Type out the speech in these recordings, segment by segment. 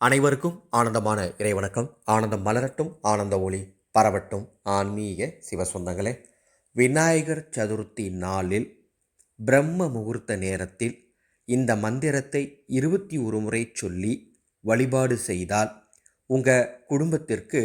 அனைவருக்கும் ஆனந்தமான இறைவணக்கம். ஆனந்தம் மலரட்டும் ஆனந்த ஒளி பரவட்டும். ஆன்மீக சிவசொந்தங்களே விநாயகர் சதுர்த்தி நாளில் பிரம்ம முகூர்த்த நேரத்தில் இந்த மந்திரத்தை இருபத்தி ஒரு முறை சொல்லி வழிபாடு செய்தால் உங்கள் குடும்பத்திற்கு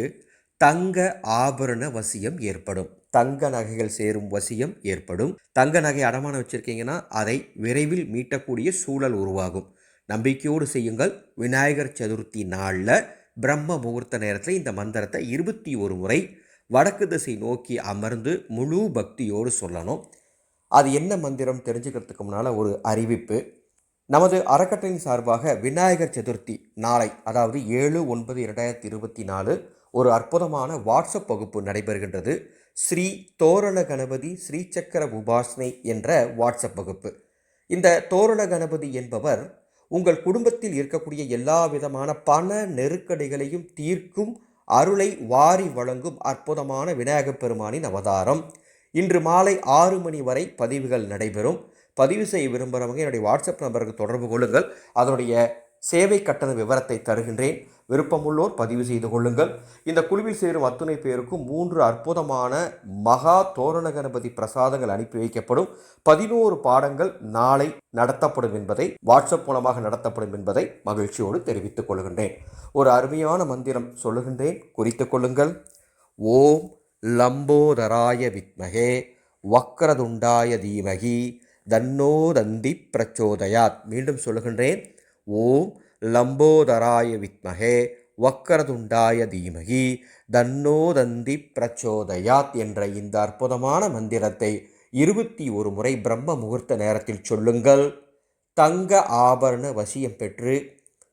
தங்க ஆபரண வசியம் ஏற்படும். தங்க நகைகள் சேரும் வசியம் ஏற்படும். தங்க நகை அடமானம் வச்சுருக்கீங்கன்னா அதை விரைவில் மீட்டக்கூடிய சூழல் உருவாகும். நம்பிக்கையோடு செய்யுங்கள். விநாயகர் சதுர்த்தி நாளில் பிரம்ம முகூர்த்த நேரத்தில் இந்த மந்திரத்தை இருபத்தி ஒரு முறை வடக்கு திசை நோக்கி அமர்ந்து முழு பக்தியோடு சொல்லணும். அது என்ன மந்திரம் தெரிஞ்சுக்கிறதுக்கு முன்னால் ஒரு அறிவிப்பு. நமது அறக்கட்டளையின் சார்பாக விநாயகர் சதுர்த்தி நாளை அதாவது ஏழு ஒன்பது இரண்டாயிரத்தி இருபத்தி நாலு ஒரு அற்புதமான வாட்ஸ்அப் வகுப்பு நடைபெறுகின்றது. ஸ்ரீ தோரண கணபதி ஸ்ரீசக்கர உபாசனை என்ற வாட்ஸ்அப் வகுப்பு. இந்த தோரண கணபதி என்பவர் உங்கள் குடும்பத்தில் இருக்கக்கூடிய எல்லா விதமான பண நெருக்கடிகளையும் தீர்க்கும் அருளை வாரி வழங்கும் அற்புதமான விநாயகப் பெருமானின் அவதாரம். இன்று மாலை ஆறு மணி வரை பதிவுகள் நடைபெறும். பதிவு செய்ய விரும்புகிறவங்க என்னுடைய வாட்ஸ்அப் நம்பருக்கு தொடர்பு கொள்ளுங்கள். அதனுடைய சேவை கட்டண விவரத்தை தருகின்றேன். விருப்பமுள்ளோர் பதிவு செய்து கொள்ளுங்கள். இந்த குழுவில் சேரும் அத்துணை பேருக்கும் மூன்று அற்புதமான மகா தோரண கணபதி பிரசாதங்கள் அனுப்பி வைக்கப்படும். பதினோரு பாடங்கள் நாளை நடத்தப்படும் என்பதை வாட்ஸ்அப் மூலமாக நடத்தப்படும் என்பதை மகிழ்ச்சியோடு தெரிவித்துக் கொள்கின்றேன். ஒரு அருமையான மந்திரம் சொல்லுகின்றேன். குறித்து கொள்ளுங்கள். ஓம் லம்போதராய வித்மகே வக்ரதுண்டாய தீமகி தன்னோ தந்தி பிரச்சோதயாத். மீண்டும் சொல்லுகின்றேன். ஓம் லம்போதராய வித்மகே வக்கரதுண்டாய தீமகி தன்னோ தந்தி பிரச்சோதயாத் என்ற இந்த அற்புதமான மந்திரத்தை இருபத்தி ஒரு முறை பிரம்ம முகூர்த்த நேரத்தில் சொல்லுங்கள். தங்க ஆபரண வசியம் பெற்று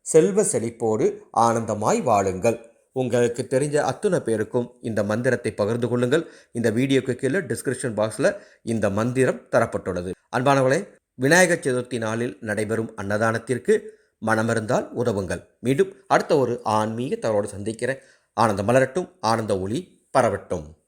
செல்வ செழிப்போடு ஆனந்தமாய் வாழுங்கள். உங்களுக்கு தெரிஞ்ச அத்துணை பேருக்கும் இந்த மந்திரத்தை பகிர்ந்து கொள்ளுங்கள். இந்த வீடியோக்கு கீழே டிஸ்கிரிப்ஷன் பாக்ஸில் இந்த மந்திரம் தரப்பட்டுள்ளது. அன்பானவர்களே விநாயகர் சதுர்த்தி நாளில் நடைபெறும் அன்னதானத்திற்கு மனமிருந்தால் உதவுங்கள். மீண்டும் அடுத்த ஒரு ஆன்மீக தகவலோடு சந்திக்கிற ஆனந்த மலரட்டும். ஆனந்த ஒளி பரவட்டும்.